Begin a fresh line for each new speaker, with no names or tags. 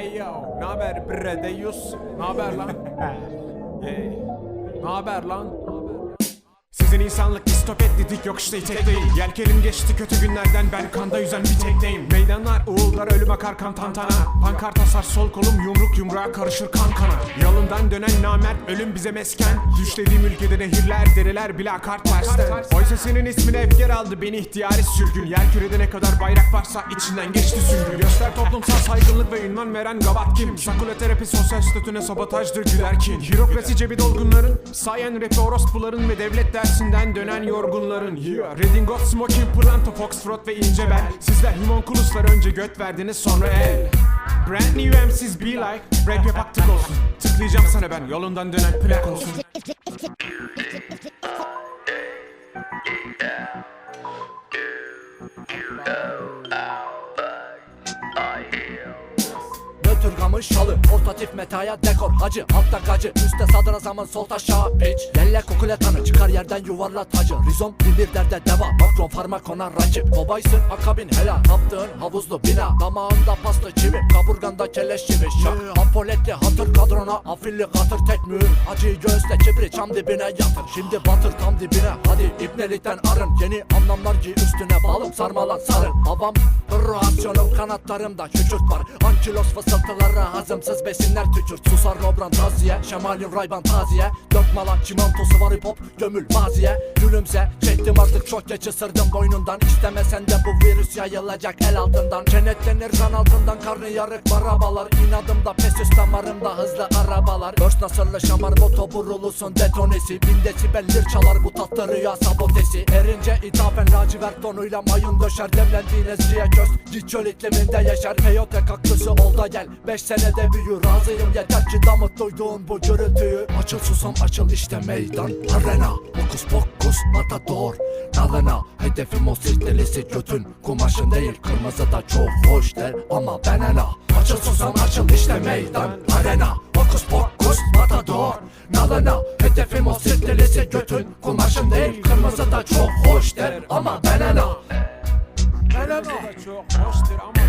Ey yo, ne haber bre Deyus? Ne haber lan? Ne haber lan? Sizin insanlık distopet dedik yok işte tek değil Yelkenim geçti kötü günlerden ben kanda yüzen bir tekneyim Meydanlar uğullar ölüm akar kan tantana. Pankart asar sol kolum yumruk yumruğa karışır kan kana. Yolundan dönen namert ölüm bize mesken. Düşlediğim ülkede nehirler dereler bile akar tersten. Oysa senin ismin efkar aldı beni ihtiyari sürgün. Yer kürede ne kadar bayrak varsa içinden geçti süngü Göster toplumsal saygınlık ve ünvan veren gavat kim? Sakula terapi sosyal statüne sabotajdır gülerkin Bürokrasi cebi dolgunların Sayen rapi orospuların ve devlet dersinden dönen yorgunların. Yeah. Redingot, Smoking, Pırlanta, Foxtrot ve ince bel Sizler homunculuslar önce göt verdiniz sonra el. Brand new MC's be like Rap yapak tık olsun. Tıklayacağım sana ben yolundan dönen plak olsun
Nötr gamış şalı Portatif metaya dekor Hacı altta gacı Üste sadrazamın sol taşağı piç. Yelle kukuletanı çıkar yerden yuvarla tacı. Rizom binbir derde deva Makron farmakona rakip Kobaysın akabin helal Yaptığın havuzlu bina. Damağında pasta çivi Kaburganda keleş çivi Şak Apoletli hatır kadrona Afilli katır tek mühür. Acıyı göğüste kibri çam dibine yatır. Şimdi batır tam dibine Hadi ibnelikten arın. Yeni anlamlar giy üstüne balım Sarmalan sarın. Havam Rasyonum kanatlarımda küçült var. Ankilos fısıltılara hazımsız besinler tükürt. Susar nobran taziye Şemalin rayban taziye. Dökme lan çimentosu var hip hop Gömül maziye. Gülümse Çektim artık çok geç ısırdım boynundan. İstemesen de bu virüs yayılacak el altından. Kenetlenir kan altından karnı yarık marabalar İnadımda pes üst damarımda hızlı arabalar. Dört nasırlı şamar moto burulusun detonesi. Bin desibellir çalar bu tatlı rüya sabotesi. Erince ithafen lacivert tonuyla mayın döşer. Demlendiğin ezciye köz Git çöl ikliminde yaşar. Peyote kaktüsü ol da gel Beş senede büyür razıyım. Yeter ki damıt duyduğun bu gürültüyü. Açıl susam açıl işte meydan Arena. Hokus pokus matador Nalına. Hedefim o sirtelisi götün Kumaşın değil. Kırmızı da çok hoş der Ama ben ena. Açıl susam açıl işte meydan Arena. Hokus pokus matador Nalına. Hedefim o sirtelisi götün Kumaşın değil. Kırmızı da çok hoş der Ama ben ena. Ben ena
Çok hoştur ama